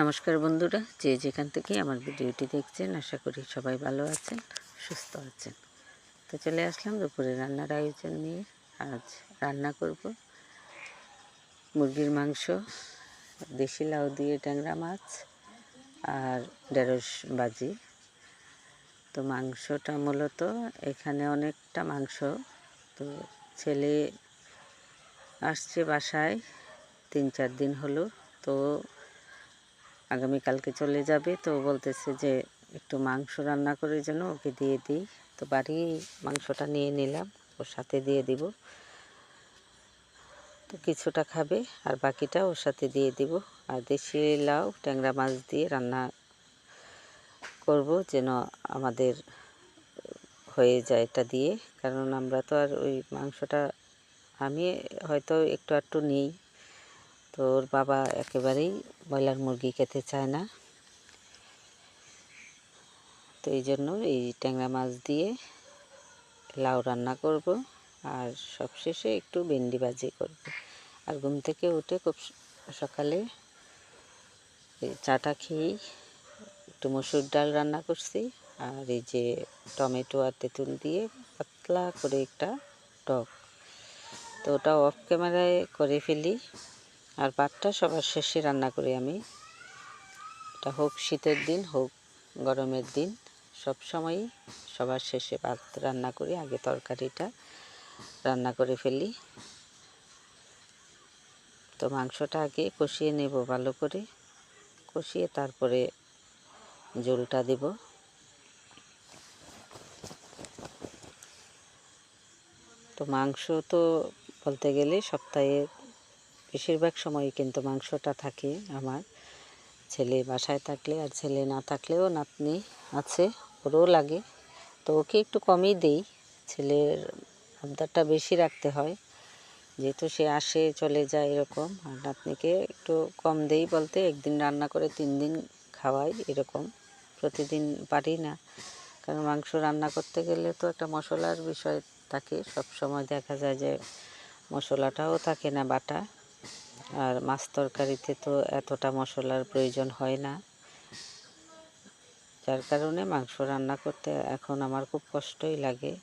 নমস্কার বন্ধুরা, যে যেখান থেকে আমার ভিডিওটি দেখছেন, আশা করি সবাই ভালো আছেন, সুস্থ আছেন। তো চলে আসলাম দুপুরে রান্নার আয়োজন নিয়ে। আজ রান্না করব মুরগির মাংস, দেশি লাউ দিয়ে ট্যাংরা মাছ আর ঢেঁড়স বাজি তো মাংসটা মূলত এখানে অনেকটা মাংস। তো ছেলে আসছে বাসায় তিন চার দিন হলো, তো আগামীকালকে চলে যাবে। তো বলতেছে যে, একটু মাংস রান্না করে যেন ওকে দিয়ে দিই। তো বাড়ি মাংসটা নিয়ে নিলাম, ওর সাথে দিয়ে দিব। তো কিছুটা খাবে, আর বাকিটা ওর সাথে দিয়ে দিব। আর দেশি লাউ, ট্যাংরা মাছ দিয়ে রান্না করব যেন আমাদের হয়ে যায় এটা দিয়ে। কারণ আমরা তো আর ওই মাংসটা, আমি হয়তো একটু একটু নিই। তো ওর বাবা একেবারেই ব্রয়লার মুরগি খেতে চায় না। তো এই জন্য এই ট্যাংরা মাছ দিয়ে লাউ রান্না করব আর সবশেষে একটু ভেন্ডি ভাজি করব। আর ঘুম থেকে উঠে খুব সকালে চাটা খেয়েই একটু মসুর ডাল রান্না করছি আর এই যে টমেটো আর তেঁতুল দিয়ে পাতলা করে একটা টক। তো ওটা অফ ক্যামেরায় করে ফেলি। আর ভাতটা সবার শেষে রান্না করি আমি। এটা হোক শীতের দিন, হোক গরমের দিন, সব সময়ই সবার শেষে ভাত রান্না করি, আগে তরকারিটা রান্না করে ফেলি। তো মাংসটা আগে কষিয়ে নেব ভালো করে। কষিয়ে তারপরে জলটা দেব। তো মাংস তো বলতে গেলে সপ্তাহে বেশিরভাগ সময় কিন্তু মাংসটা থাকে আমার। ছেলে বাসায় থাকলে আর ছেলে না থাকলেও নাতনি আছে, ওরও লাগে। তো ওকে একটু কমই দেই, ছেলের আবদারটা বেশি রাখতে হয়। যেহেতু সে আসে, চলে যায় এরকম, আর নাতনিকে একটু কম দেই বলতে, একদিন রান্না করে তিন দিন খাওয়াই এরকম, প্রতিদিন পারি না। কারণ মাংস রান্না করতে গেলে তো একটা মশলার বিষয় থাকে। সব সময় দেখা যায় যে মশলাটাও থাকে না বাটা। আর মাছ তরকারিতে তো এতটা মশলার প্রয়োজন হয় না। যার কারণে মাংস রান্না করতে এখন আমার খুব কষ্টই লাগে।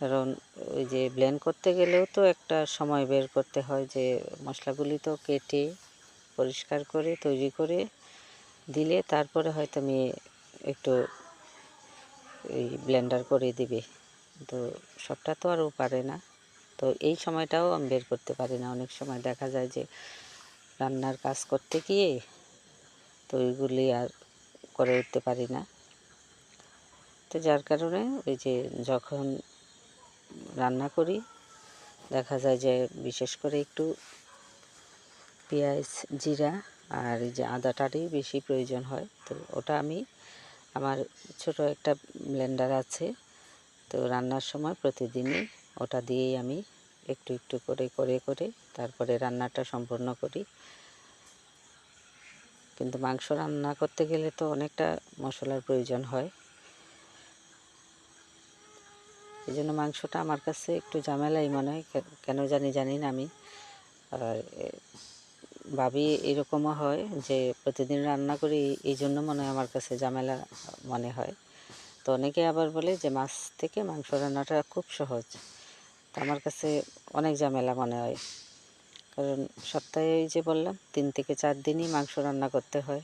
কারণ ওই যে ব্লেন্ড করতে গেলেও তো একটা সময় বের করতে হয় যে মশলাগুলি তো কেটে, পরিষ্কার করে, তৈরি করে দিলে তারপরে হয়তো আমি একটু এই ব্লেন্ডার করে দিবে। তো সবটা তো আরও পারে না। তো এই সময়টাও আমি বের করতে পারি না। অনেক সময় দেখা যায় যে রান্নার কাজ করতে গিয়ে তো ওইগুলি আর করে উঠতে পারি না। তো যার কারণে ওই যে যখন রান্না করি, দেখা যায় যে বিশেষ করে একটু পেঁয়াজ জিরা আর এই যে আদাটারই বেশি প্রয়োজন হয়। তো ওটা আমি আমার ছোট একটা ব্লেন্ডার আছে। তো রান্নার সময় প্রতিদিনই ওটা দিয়েই আমি একটু একটু করে করে করে তারপরে রান্নাটা সম্পূর্ণ করি। কিন্তু মাংস রান্না করতে গেলে তো অনেকটা মশলার প্রয়োজন হয়। এই জন্য মাংসটা আমার কাছে একটু ঝামেলাই মনে হয় কেন জানি জানি না আমি। ভাবি এরকমও হয় যে প্রতিদিন রান্না করি, এই জন্য মনে হয় আমার কাছে ঝামেলা মনে হয়। তো অনেকে আবার বলে যে মাছ থেকে মাংস রান্নাটা খুব সহজ। আমার কাছে অনেক ঝামেলা মনে হয়। কারণ সপ্তাহে এই যে বললাম, তিন থেকে চার দিনই মাংস রান্না করতে হয়।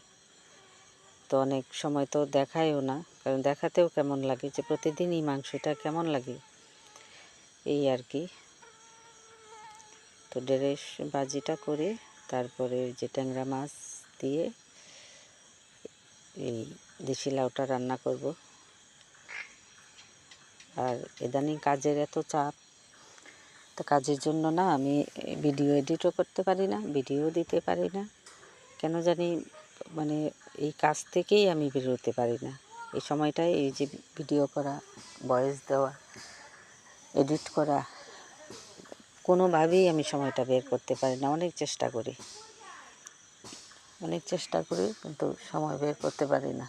তো অনেক সময় তো দেখায়ও না। কারণ দেখাতেও কেমন লাগে যে প্রতিদিনই মাংসটা কেমন লাগে? এই আর কি। তো ডেরেস বাজিটা করে তারপরে যে ট্যাংরা মাছ দিয়ে এই দেশি লাউটা রান্না করব। আর ইদানিং কাজের এত চাপ তো কাজের জন্য না আমি ভিডিও এডিটও করতে পারি না, ভিডিও দিতে পারি না। কেন জানি মানে এই কাজ থেকেই আমি বেরোতে পারি না। এই সময়টায় এই যে ভিডিও করা, ভয়েস দেওয়া, এডিট করা, কোনোভাবেই আমি সময়টা বের করতে পারি না। অনেক চেষ্টা করি। অনেক চেষ্টা করি কিন্তু সময় বের করতে পারি না।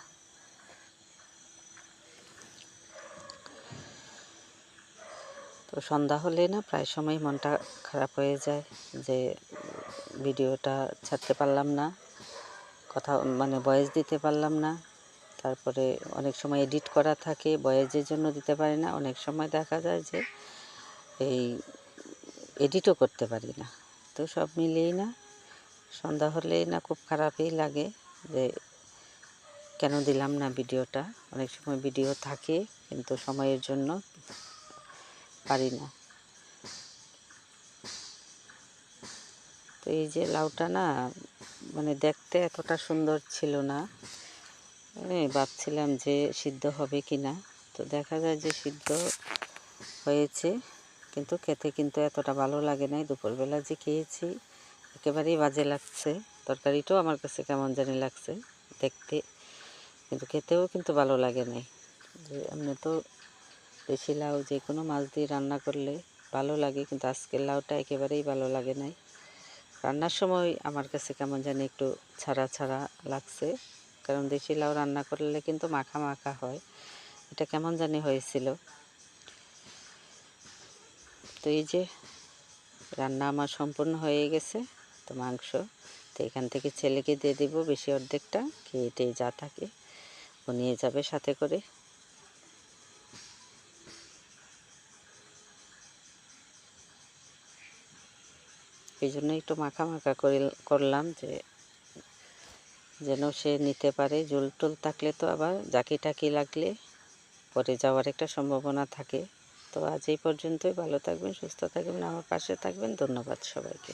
তো সন্ধ্যা হলে না প্রায় সময় মনটা খারাপ হয়ে যায় যে ভিডিওটা ছাড়তে পারলাম না, কথা মানে ভয়েস দিতে পারলাম না। তারপরে অনেক সময় এডিট করা থাকে ভয়েসের জন্য দিতে পারি না। অনেক সময় দেখা যায় যে এই এডিটও করতে পারি না। তো সব মিলিয়েই না সন্ধ্যা হলেই না খুব খারাপই লাগে যে কেন দিলাম না ভিডিওটা? অনেক সময় ভিডিও থাকে কিন্তু সময়ের জন্য পারি না। তো এই যে লাউটা না মানে দেখতে এতটা সুন্দর ছিল না। ভাবছিলাম যে সিদ্ধ হবে কি না তো দেখা যায় যে সিদ্ধ হয়েছে, কিন্তু খেতে কিন্তু এতটা ভালো লাগে নাই। দুপুরবেলা যে খেয়েছি, একেবারেই বাজে লাগছে। তরকারিটাও আমার কাছে কেমন জানি লাগছে, দেখতে, কিন্তু খেতেও কিন্তু ভালো লাগে নাই। যে এমনি তো দেশি লাউ, যে কোনো মাছ দিয়ে রান্না করলে ভালো লাগে, কিন্তু আজকের লাউটা একেবারেই ভালো লাগে নাই। রান্নার সময় আমার কাছে কেমন জানি একটু ছাড়া ছাড়া লাগছে, কারণ দেশি লাউ রান্না করলে কিন্তু মাখা মাখা হয়। এটা কেমন জানি হয়েছিল। তো এই যে রান্না আমার সম্পূর্ণ হয়ে গেছে, তো মাংস, তো এখান থেকে ছেলেকে দিয়ে দেবো বেশি অর্ধেকটা, খেয়ে টেয়ে যা থাকে, ও নিয়ে যাবে সাথে করে। এই জন্য একটু মাখা মাখা করে, করলাম যে যেন সে নিতে পারে। জল টুল থাকলে তো আবার জাকি টাকি লাগলে পরে যাওয়ার একটা সম্ভাবনা থাকে। তো আজ এই পর্যন্তই। ভালো থাকবেন, সুস্থ থাকবেন, আমার পাশে থাকবেন। ধন্যবাদ সবাইকে।